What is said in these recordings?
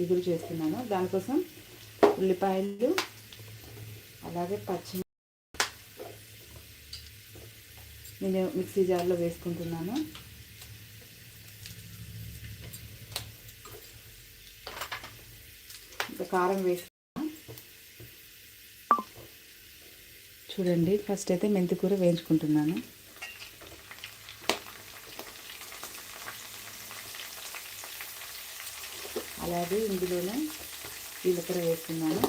ఇగురు చేస్తున్నాను. దానికోసం ఉల్లిపాయలు అలాగే పచ్చి నేను మిక్సీ జార్లో వేసుకుంటున్నాను. ఇంకా కారం వేసుకున్నాను చూడండి ఫస్ట్ అయితే మెంతికూర వేయించుకుంటున్నాను. అలాగే ఇందులోనే జీలకర్ర వేస్తున్నాను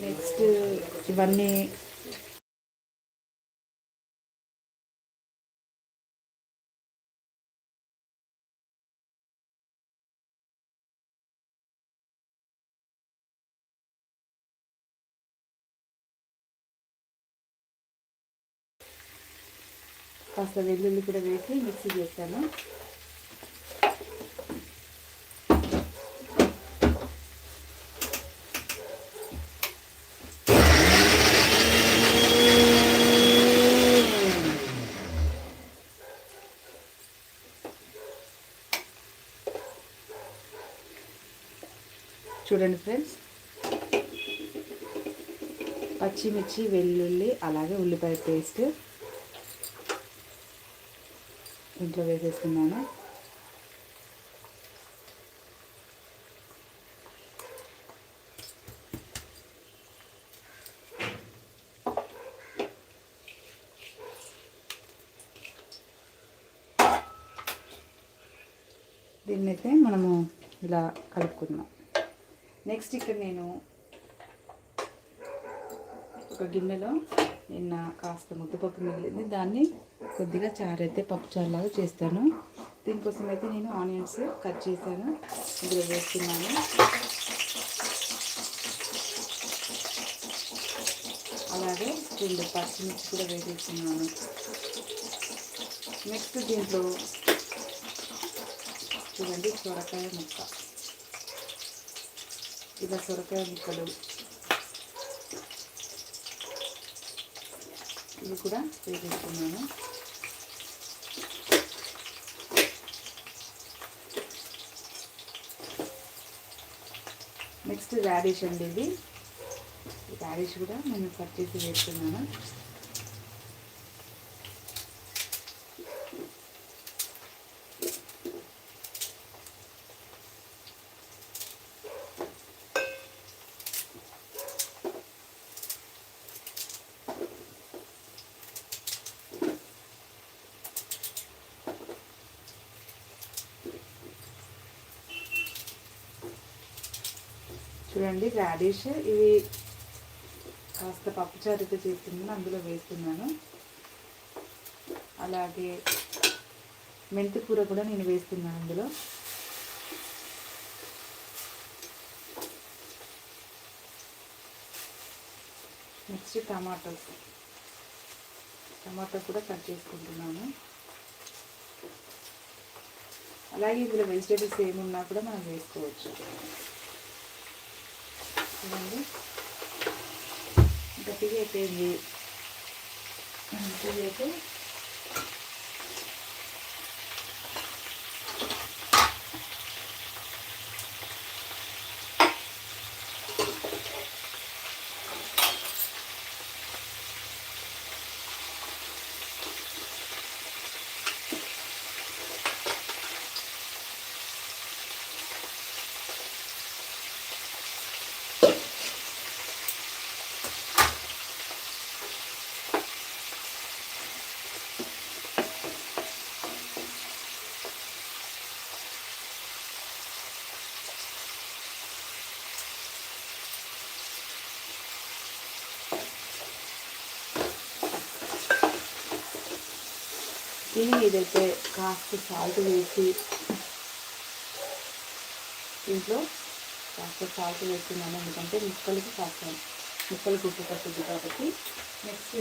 నెక్స్ట్ ఇవన్నీ కాస్త వెల్లుల్లి కూడా వేసి మిక్సీ చేస్తాను. చూడండి ఫ్రెండ్స్ పచ్చిమిర్చి వెల్లుల్లి అలాగే ఉల్లిపాయ పేస్ట్ ఇంట్లో వేసేసుకున్నాను. దీన్నైతే మనము ఇలా కలుపుకుందాం. నెక్స్ట్ ఇక్కడ నేను ఒక గిన్నెలో నిన్న కాస్త ముద్దపప్పు మిగిలింది. దాన్ని కొద్దిగా చారు అయితే పప్పు చారులాగా చేస్తాను. దీనికోసం అయితే నేను ఆనియన్స్ కట్ చేశాను. ఇందులో వేస్తున్నాను. అలాగే రెండు పచ్చిమిర్చి కూడా వేసేస్తున్నాను. నెక్స్ట్ దీంట్లో చూడండి సొరకాయ ముక్క. ఇలా సొరకాయ ముక్కలు. ఇవి కూడా వేసేస్తున్నాను. నెక్స్ట్ రాడిష్ అండి ఇది. రాడిష్ కూడా నేను కట్ చేసి వేస్తున్నాను చూడండి రాడిష్ ఇవి కాస్త పప్పుచారుతో చేస్తున్నాను అందులో వేస్తున్నాను. అలాగే మెంతి కూర కూడా నేను వేస్తున్నాను అందులో. Next tomatoes. టమాటో కూడా కట్ చేసుకుంటున్నాను. అలాగే ఇందులో వెజిటేబుల్స్ ఏమున్నా కూడా మనం వేసుకోవచ్చు. చూడండి. గట్టిగా అయిపోయింది. గట్టిగా అయితే దీని మీదైతే కాస్త సాల్ట్ వేసి దీంట్లో కాస్త సాల్ట్ వేస్తున్నాను. ఎందుకంటే ముక్కలకి కాస్త ముక్కలు ఉప్పు పట్టుద్ది కాబట్టి. నెక్స్ట్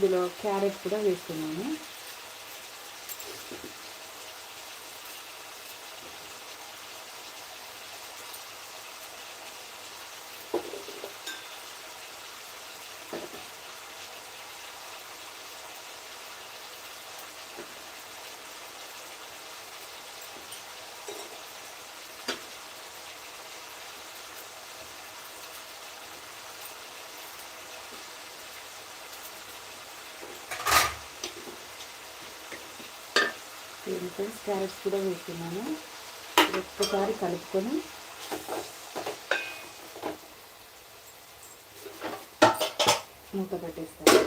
ఇందులో క్యారెట్ కూడా వేస్తున్నాను ఫ్రెండ్స్ క్యారెట్స్ కూడా వేస్తున్నాను. ఒక్కసారి కలుపుకొని. మూత పెట్టేస్తాను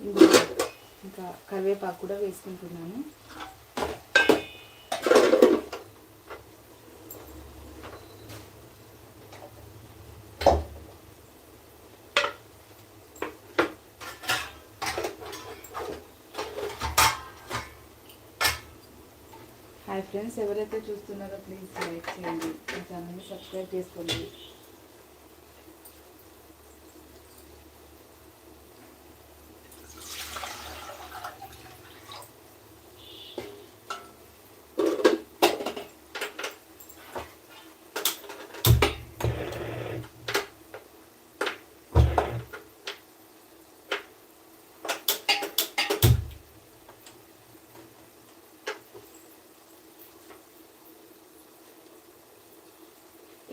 ఇందులో ఇంకా కరివేపాకు కూడా వేసుకుంటున్నాను. హాయ్ ఫ్రెండ్స్ ఎవరైతే చూస్తున్నారో ప్లీజ్ లైక్ చేయండి. మా ఛానల్ని సబ్స్క్రైబ్ చేసుకోండి.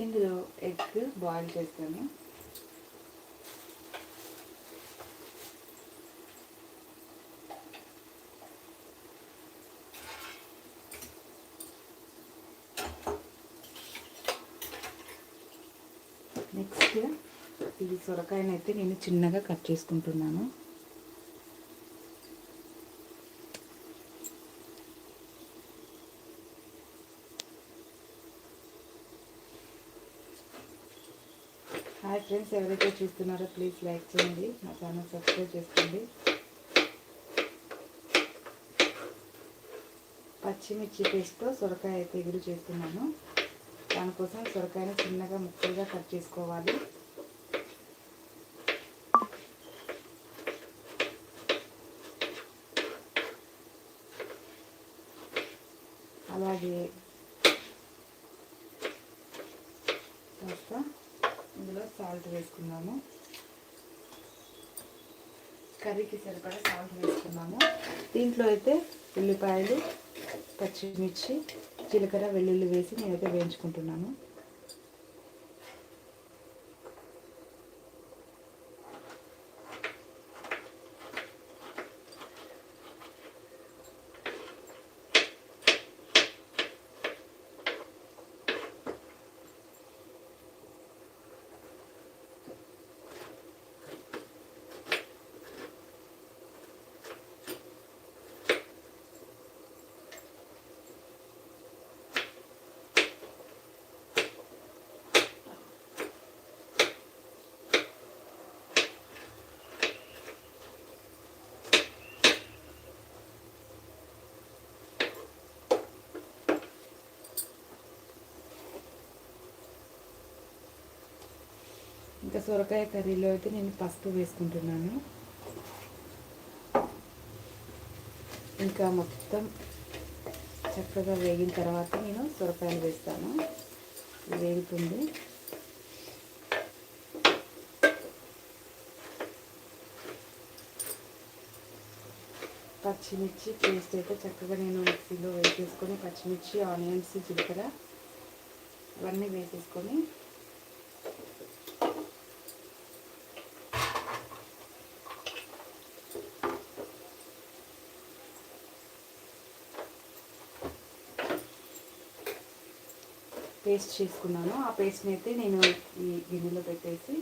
ఇందులో ఎగ్ బాయిల్ చేస్తాను నెక్స్ట్ ఇది సొరకాయనైతే నేను చిన్నగా కట్ చేసుకుంటున్నాను హాయ్ ఫ్రెండ్స్ ఎవరైతే చూస్తున్నారో ప్లీజ్ లైక్ చేయండి. మా ఛానల్ సబ్స్క్రైబ్ చేసుకోండి. పచ్చిమిర్చి పేస్ట్తో సొరకాయ అయితే ఎగురు చేస్తున్నాను. దానికోసం సొరకాయని చిన్నగా ముక్కలుగా కట్ చేసుకోవాలి. అలాగే కాస్త ఇందులో సాల్ట్ వేసుకున్నాము కర్రీకి సరిపడా సాల్ట్ వేసుకున్నాము దీంట్లో అయితే ఉల్లిపాయలు పచ్చిమిర్చి జీలకర్ర వెల్లుల్లి వేసి నేనైతే వేయించుకుంటున్నాను. ఇంకా సొరకాయ కర్రీలో అయితే నేను పసుపు వేసుకుంటున్నాను. ఇంకా మొత్తం చక్కగా వేగిన తర్వాత నేను సొరకాయలు వేస్తాను. వేగుతుంది. పచ్చిమిర్చి పేస్ట్ అయితే చక్కగా నేను మిక్సీలో వేసేసుకొని పచ్చిమిర్చి ఆనియన్స్ జీలకర్ర అవన్నీ వేసేసుకొని పేస్ట్ చేసుకున్నాను. ఆ పేస్ట్ని అయితే నేను ఈ గిన్నెలో పెట్టేసి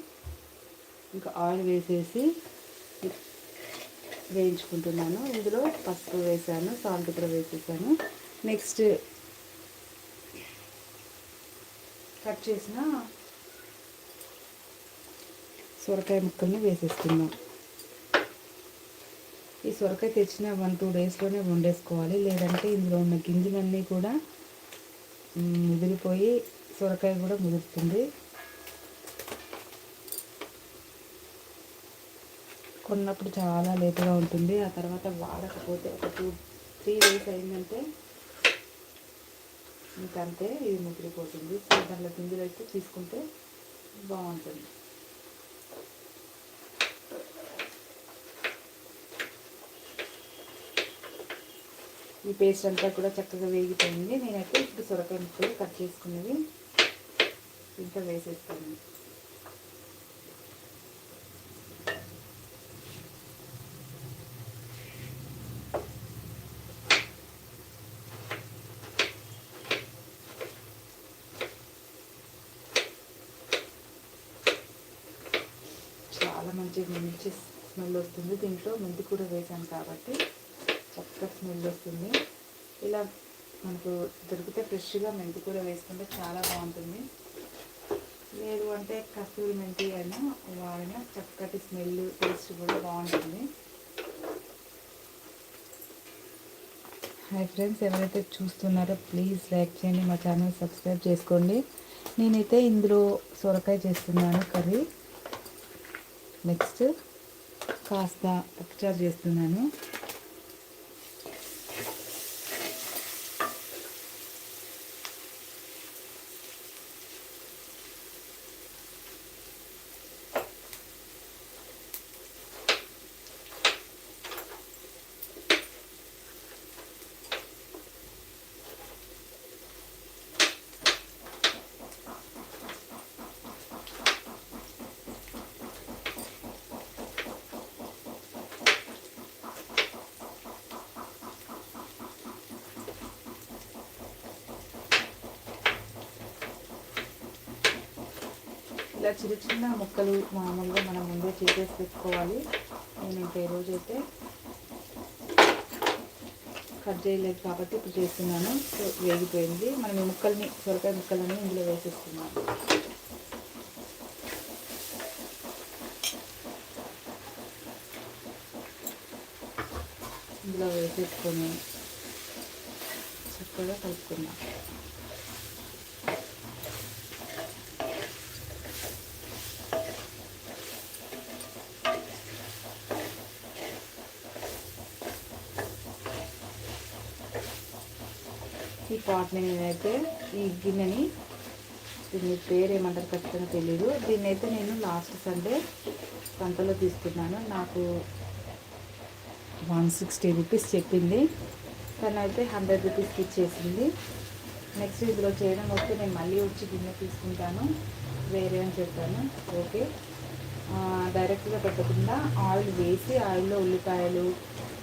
ఇంకా ఆయిల్ వేసేసి వేయించుకుంటున్నాను. ఇందులో పసుపు వేసాను సాల్ట్ కూడా వేసేసాను. నెక్స్ట్ కట్ చేసిన సొరకాయ ముక్కల్ని వేసేస్తున్నాం ఈ సొరకాయ తెచ్చిన వన్ టూ డేస్లోనే వండేసుకోవాలి. లేదంటే ఇందులో ఉన్న గింజలన్నీ కూడా ముదిరిపోయి సొరకాయ కూడా ముదురుతుంది. కొన్నప్పుడు చాలా లేతగా ఉంటుంది. ఆ తర్వాత వాడకపోతే ఒక టూ త్రీ డేస్ అయిందంటే ఇంకంతే ఇది ముదిరిపోతుంది. సో దాంట్లో గింజలు అయితే తీసుకుంటే బాగుంటుంది. ఈ పేస్ట్ అంతా కూడా చక్కగా వేగిపోయింది. నేనైతే ఇప్పుడు సొరకాయ ముక్కలు కట్ చేసుకున్నవి ఇంకా వేసేస్తాను. చాలా మంచి మంచి స్మెల్ వస్తుంది దీంట్లో. మెంతి కూడా వేసాను కాబట్టి. చక్కగా స్మెల్ వస్తుంది. ఇలా మనకు దొరికితే ఫ్రెష్గా మెంతి కూర వేసుకుంటే చాలా బాగుంటుంది. లేదు అంటే కస్తూరి మెంతి అయినా వాడిన చక్కటి స్మెల్ టేస్ట్ కూడా బాగుంటుంది. హాయ్ ఫ్రెండ్స్ ఎవరైతే చూస్తున్నారో ప్లీజ్ లైక్ చేయండి మా ఛానల్ సబ్స్క్రైబ్ చేసుకోండి. నేనైతే ఇందులో సొరకాయ చేస్తున్నాను కర్రీ. నెక్స్ట్ కాస్త పప్పుచారు చేస్తున్నాను. ఇలా చిన్న చిన్న ముక్కలు మామూలుగా మనం ముందే చేసేసి పెట్టుకోవాలి. నేను ఇంకా ఈరోజు అయితే కట్ చేయలేదు కాబట్టి ఇప్పుడు చేస్తున్నాను. సో వేగిపోయింది. మనం ఈ ముక్కల్ని సొరకాయ ముక్కలని ఇందులో వేసేస్తున్నాం ఇందులో వేసేసుకొని చక్కగా కలుపుకున్నాను ఈ నేనైతే ఈ గిన్నెని దీని పేరు ఏమంటారు ఖచ్చితంగా తెలీదు. దీన్ని అయితే నేను లాస్ట్ సండే సంతలో తీసుకున్నాను. నాకు వన్ సిక్స్టీ రూపీస్ చెప్పింది. తను అయితే హండ్రెడ్ రూపీస్కి ఇచ్చేసింది. నెక్స్ట్ ఇందులో చేయడం వస్తే నేను మళ్ళీ వచ్చి గిన్నె తీసుకుంటాను. వేరే అని చెప్పాను. ఓకే. డైరెక్ట్గా పెట్టకుండా ఆయిల్ వేసి ఆయిల్లో ఉల్లిపాయలు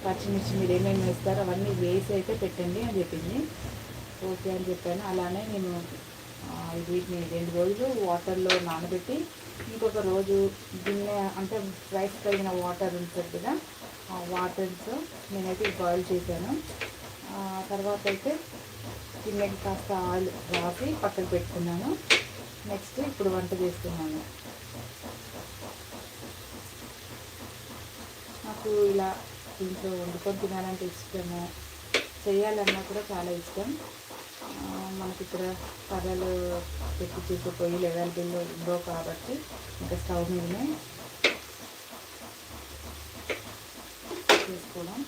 పచ్చిమిర్చి మీరు ఏమేమి వేస్తారో అవన్నీ వేసి అయితే పెట్టండి అని చెప్పింది. ఓకే అని చెప్పాను. అలానే నేను వీటిని రెండు రోజులు వాటర్లో నానబెట్టి ఇంకొక రోజు గిన్నె అంటే రైస్ కలిగిన వాటర్ ఉంటుంది కదా ఆ వాటర్తో నేనైతే బాయిల్ చేశాను. తర్వాత అయితే గిన్నెకి కాస్త ఆయిల్ రాసి పక్కకు పెట్టుకున్నాను. నెక్స్ట్ ఇప్పుడు వంట చేస్తున్నాను. నాకు ఇలా దీంట్లో వండుకొని తినాలంటే ఇష్టము. చేయాలన్నా కూడా చాలా ఇష్టం. మనకి ఇక్కడ కర్రలు పెట్టి చేసే పొయ్యిలు అవైలబుల్ ఉండవు కాబట్టి ఇంకా స్టవ్ మీదనే చేసుకోవడం.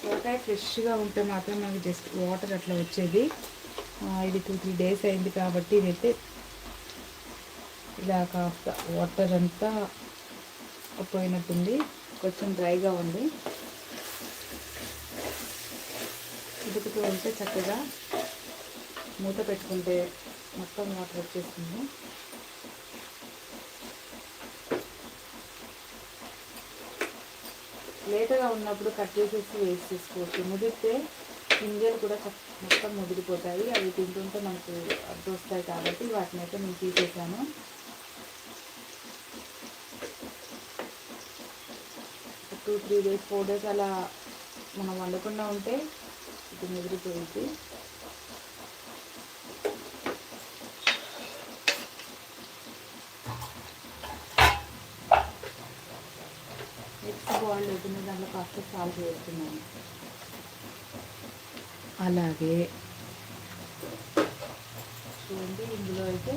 సొరకాయ ఫ్రెష్గా ఉంటే మాత్రం మనకి జస్ట్ వాటర్ అట్లా వచ్చేది. ఇది టూ త్రీ డేస్ అయింది కాబట్టి ఇదైతే ఇలా కాస్త వాటర్ అంతా పోయినట్టుంది. కొంచెం డ్రైగా ఉంది. ఉడుకుతూ ఉంటే చక్కగా మూత పెట్టుకుంటే మొత్తం వాటర్ వచ్చేస్తుంది. లేతగా ఉన్నప్పుడు కట్ చేసేసి వేస్ట్ చేసుకోవచ్చు. ముదిరితే గింజలు కూడా మొత్తం ముదిరిపోతాయి. అవి తింటుంటే మనకు అడ్డు వస్తాయి కాబట్టి వాటిని అయితే నేను తీసేసాను. Two three days four days అలా మనం వండకుండా ఉంటే ఇది ముదిరిపోయింది. నెక్స్ట్ బాయిల్ అవుతుంది దాంట్లో కాస్త సాల్ట్ వేస్తున్నాను. అలాగే. చూడండి ఇందులో అయితే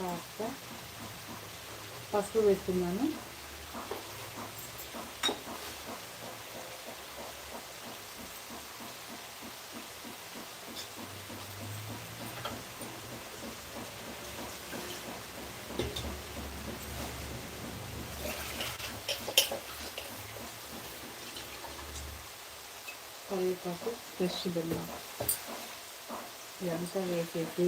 కాస్త పసుపు వేస్తున్నాను కరివేపాకు ఫ్రెష్ బెల్లం ఇదంతా వేసేసి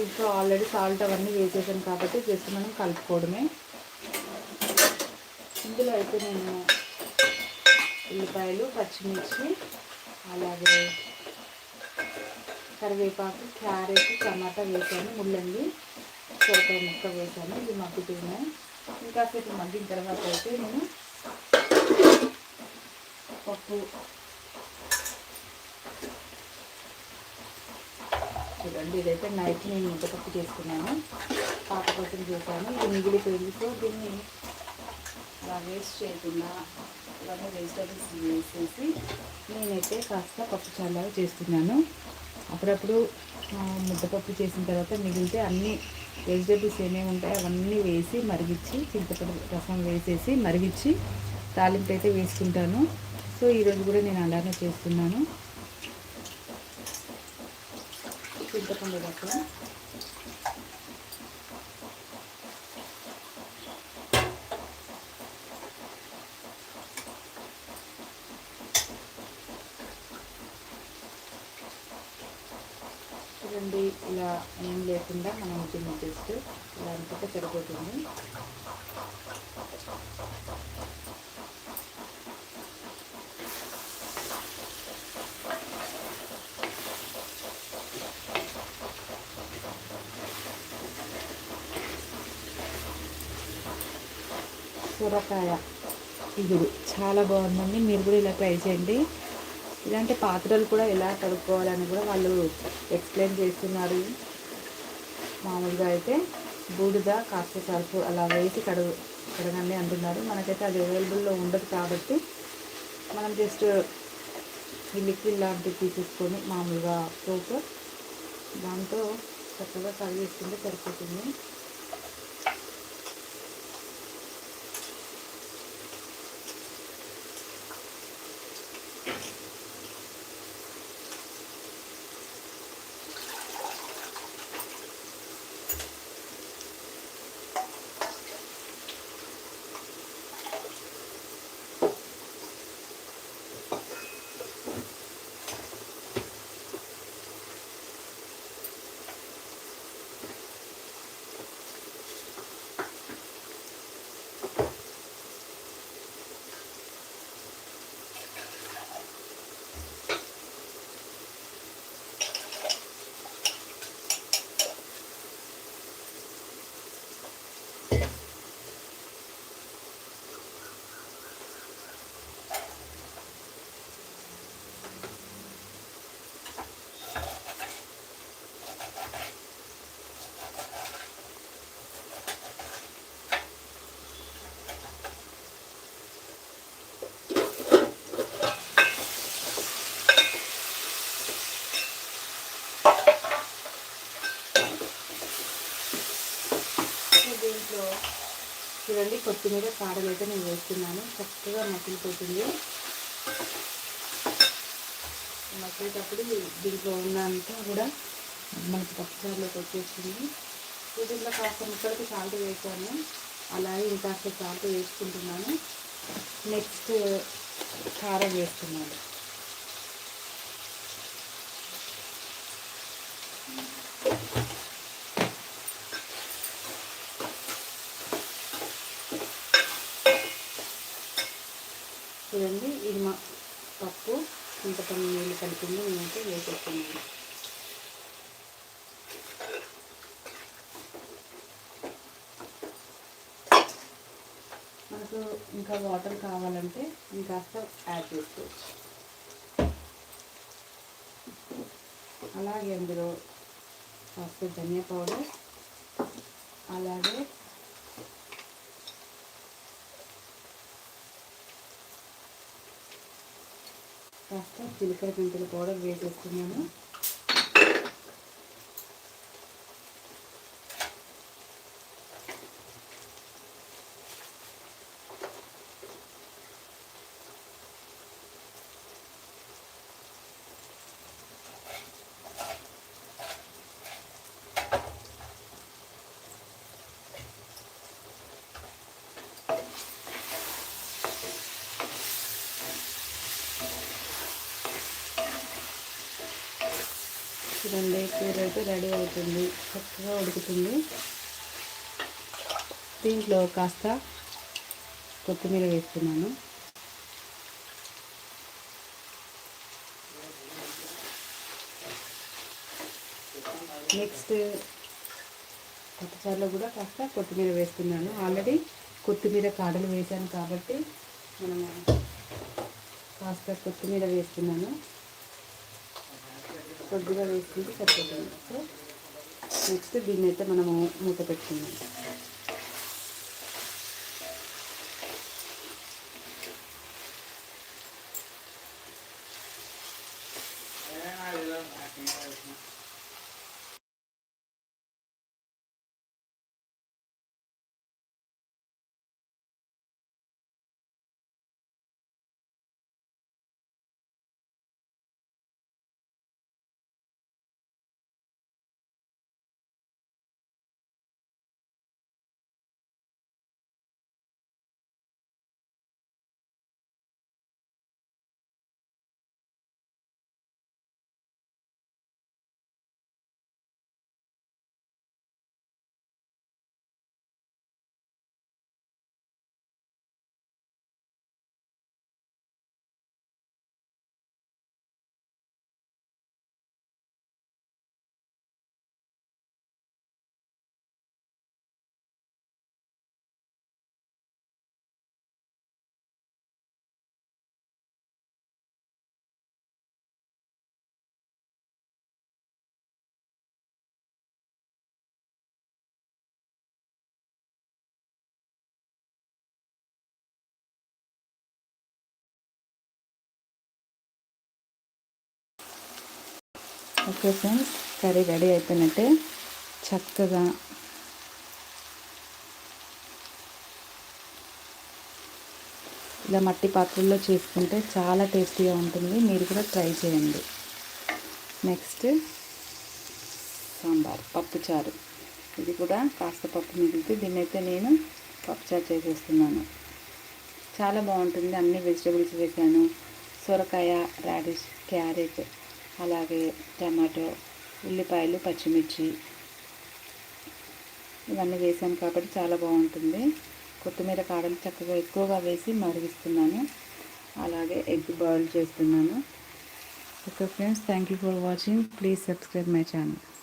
ఇంట్లో ఆల్రెడీ సాల్ట్ అవన్నీ వేసేసాను కాబట్టి జస్ట్ మనం కలుపుకోవడమే. ఇందులో అయితే నేను ఉల్లిపాయలు పచ్చిమిర్చి అలాగే కరివేపాకు క్యారెట్ టమాటా వేసాను ముల్లంగి సొరకాయ ముక్క వేసాను ఇది మగ్గుతున్నాయి ఇంకా సేపు మగ్గిన తర్వాత అయితే నేను పప్పు చూడండి. ఇదైతే నైట్ నేను ముద్దపప్పు చేసుకున్నాను. పాప కోసం చేశాను. ఇది మిగిలిపోయింది. సో దీన్ని ఇలా వేస్ట్ చేయకుండా ఇవన్నీ వెజిటబుల్స్ వేసేసి నేనైతే కాస్త పప్పు చల్లగా చేస్తున్నాను. అప్పుడప్పుడు ముద్దపప్పు చేసిన తర్వాత మిగిలితే అన్ని వెజిటబుల్స్ ఏమేమి ఉంటాయో అవన్నీ వేసి మరిగించి చింతపండు రసం వేసేసి మరిగించి తాలింపు అయితే వేసుకుంటాను. సో ఈరోజు కూడా నేను అలానే చేస్తున్నాను. చింతపండు రసం చూడండి ఇలా ఏం లేకుండా మనం దీన్ని జస్ట్ ఇలా అనుకుంటే సరిపోతుంది. సొరకాయ ఇగురు. చాలా బాగుందండి. మీరు కూడా ఇలా ట్రై చేయండి. ఇలాంటి పాత్రలు కూడా ఎలా కడుక్కోవాలని కూడా వాళ్ళు ఎక్స్ప్లెయిన్ చేస్తున్నారు. మామూలుగా అయితే బూడిద కాస్త సరుపు అలా వేసి కడుగు కడగండి అంటున్నారు. మనకైతే అది అవైలబుల్లో ఉండదు కాబట్టి మనం జస్ట్ ఈ లిక్విడ్ లాంటివి తీసేసుకొని మామూలుగా సోప్ దాంతో చక్కగా సర్వ్ చేసుకుంటే సరిపోతుంది సో దీంట్లో చూడండి కొత్తిమీర కాడలు అయితే నేను వేస్తున్నాను. చక్కగా మసిలిపోతుంది మసిలేటప్పుడు దీంట్లో ఉన్నంతా కూడా మనకి పప్పుచారులోకి వచ్చేసింది దీంట్లో కాస్త ముక్కలకి సాల్ట్ వేసాను. అలాగే ఇంకాస్త సాల్ట్ వేసుకుంటున్నాను. నెక్స్ట్ కారం వేస్తున్నాను చూడండి ఇది మా పప్పు చింతపండు నీళ్ళు నేనైతే వేసేస్తున్నాను మనకు ఇంకా వాటర్ కావాలంటే ఇంకాస్త యాడ్ చేసుకోవచ్చు. అలాగే అందులో కాస్త ధనియా పౌడర్ అలాగే కాస్త జీలకర్ర మెంతుల పౌడర్ వేసేస్తున్నాను చూడండి కూర అయితే రెడీ అవుతుంది. చక్కగా ఉడుకుతుంది. దీంట్లో కాస్త కొత్తిమీర వేస్తున్నాను నెక్స్ట్ పప్పుచారులో కూడా కాస్త కొత్తిమీర వేస్తున్నాను ఆల్రెడీ కొత్తిమీర కాడలు వేసాను కాబట్టి మనము కాస్త కొత్తిమీర వేస్తున్నాను కొద్దిగా వేసుకుంటే సరిపోతుంది. సో నెక్స్ట్ దీన్ని అయితే మనము మూత పెట్టుకుందాం. ఓకే ఫ్రెండ్స్ కర్రీ రెడీ అయిపోయినట్టే చక్కగా ఇలా మట్టి పాత్రల్లో చేసుకుంటే చాలా టేస్టీగా ఉంటుంది. మీరు కూడా ట్రై చేయండి. నెక్స్ట్ సాంబార్ పప్పుచారు ఇది కూడా కాస్త పప్పు మిగిలితే దీన్ని అయితే నేను పప్పుచారు చేసేస్తున్నాను. చాలా బాగుంటుంది. అన్ని వెజిటబుల్స్ వేసాను. సొరకాయ రాడిష్ క్యారెట్ అలాగే టమాటో ఉల్లిపాయలు పచ్చిమిర్చి ఇవన్నీ వేసాను కాబట్టి చాలా బాగుంటుంది. కొత్తిమీర కాడలు చక్కగా ఎక్కువగా వేసి మరిగిస్తున్నాను. అలాగే ఎగ్ బాయిల్ చేస్తున్నాను. Okay friends thank you for watching. Please subscribe my channel.